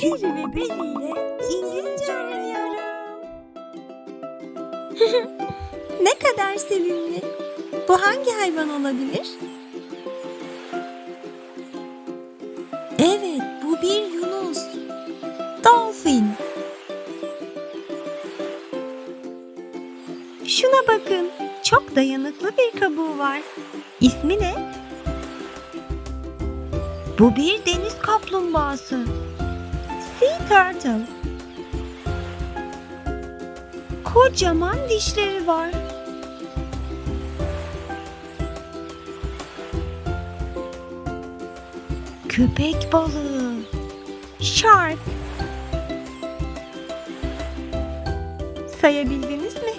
Keri ve Beli ile İngilizce öğreniyorum. ne kadar sevimli. Bu hangi hayvan olabilir? Evet, bu bir yunus. Dolphin. Şuna bakın. Çok dayanıklı bir kabuğu var. İsmi ne? Bu bir deniz kaplumbağası. Sea turtle. Kocaman dişleri var. Köpek balığı. Shark. Sayabildiniz mi?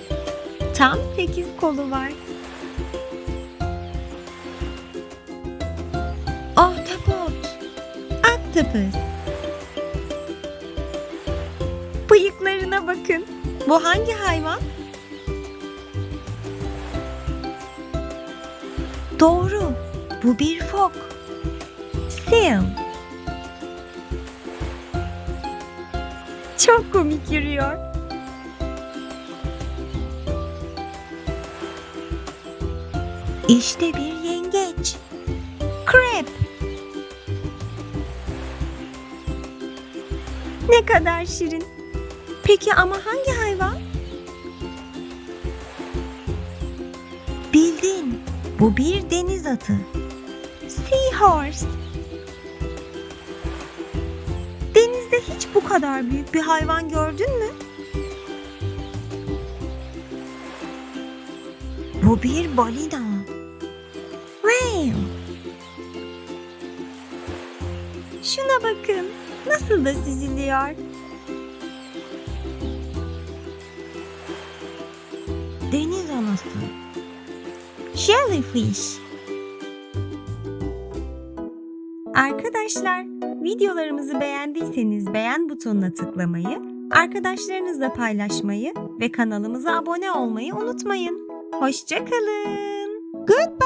Tam sekiz kolu var. Ahtapot. Octopus. Bakın. Bu hangi hayvan? Doğru. Bu bir fok. Seal. Çok komik yürüyor. İşte bir yengeç. Crab. Ne kadar şirin. Peki ama hangi hayvan? Bildin. Bu bir deniz atı. Seahorse. Denizde hiç bu kadar büyük bir hayvan gördün mü? Bu bir balina. Whale. Şuna bakın. Nasıl da süzülüyor. Deniz anası. Jellyfish. Arkadaşlar, videolarımızı beğendiyseniz beğen butonuna tıklamayı, arkadaşlarınızla paylaşmayı ve kanalımıza abone olmayı unutmayın. Hoşçakalın. Goodbye.